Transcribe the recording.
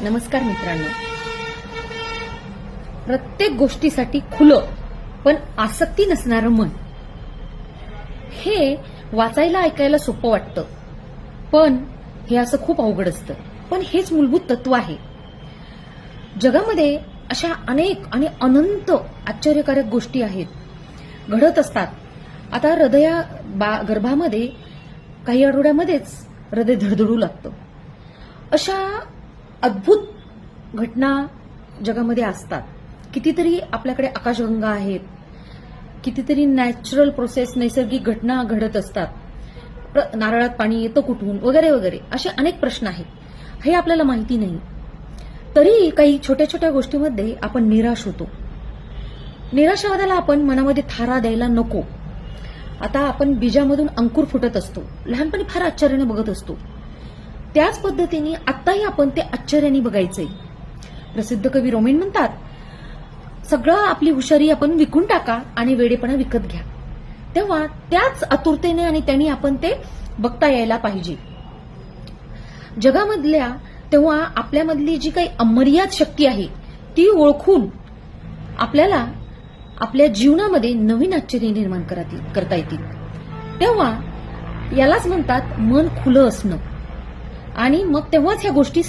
नमस्कार मित्रांनो. प्रत्येक गोष्टीसाठी खुलं पण आसक्ती नसणारं मन. हे वाचायला ऐकायला सोपं वाटतं. पण हे असं खूप अवघड असतं. पण हेच मूलभूत तत्व आहे. जगामध्ये अशा अनेक आणि अनंत आश्चर्यकारक गोष्टी आहेत. घडत असतात. आता हृदया बा गर्भामध्ये काही आठवड्यामध्येच हृदय धडधडू लागतं. अशा अद्भुत घटना जगामध्ये असतात. कितीतरी आपल्याकडे आकाशगंगा आहेत. कितीतरी नॅचरल प्रोसेस नैसर्गिक घटना घडत असतात. नारळात पाणी येतं कुठून? वगैरे वगैरे. असे अनेक प्रश्न आहेत. हे आपल्याला माहिती नाही. तरी काही छोट्या छोट्या गोष्टीमध्ये आपण निराश होतो. निराशावादाला आपण मनामध्ये थारा द्यायला नको. आता आपण बीजामधून अंकुर फुटत असतो. लहानपणी फार आश्चर्याने बघत असतो. त्याच पद्धतीने आत्ताही आपण ते आश्चर्याने बघायचंय. प्रसिद्ध कवी रोमेन म्हणतात सगळं आपली हुशारी आपण विकून टाका आणि वेडेपणा विकत घ्या. तेव्हा त्याच आतुरतेने आणि त्यांनी आपण ते बघता यायला पाहिजे. जगामधल्या तेव्हा आपल्यामधली जी काही अमर्याद शक्ती आहे ती ओळखून आपल्याला आपल्या जीवनामध्ये नवीन आश्चर्य निर्माण करातील- करता येतील. तेव्हा यालाच म्हणतात मन खुलं असणं. आणि मग तेव्हाच ह्या गोष्टी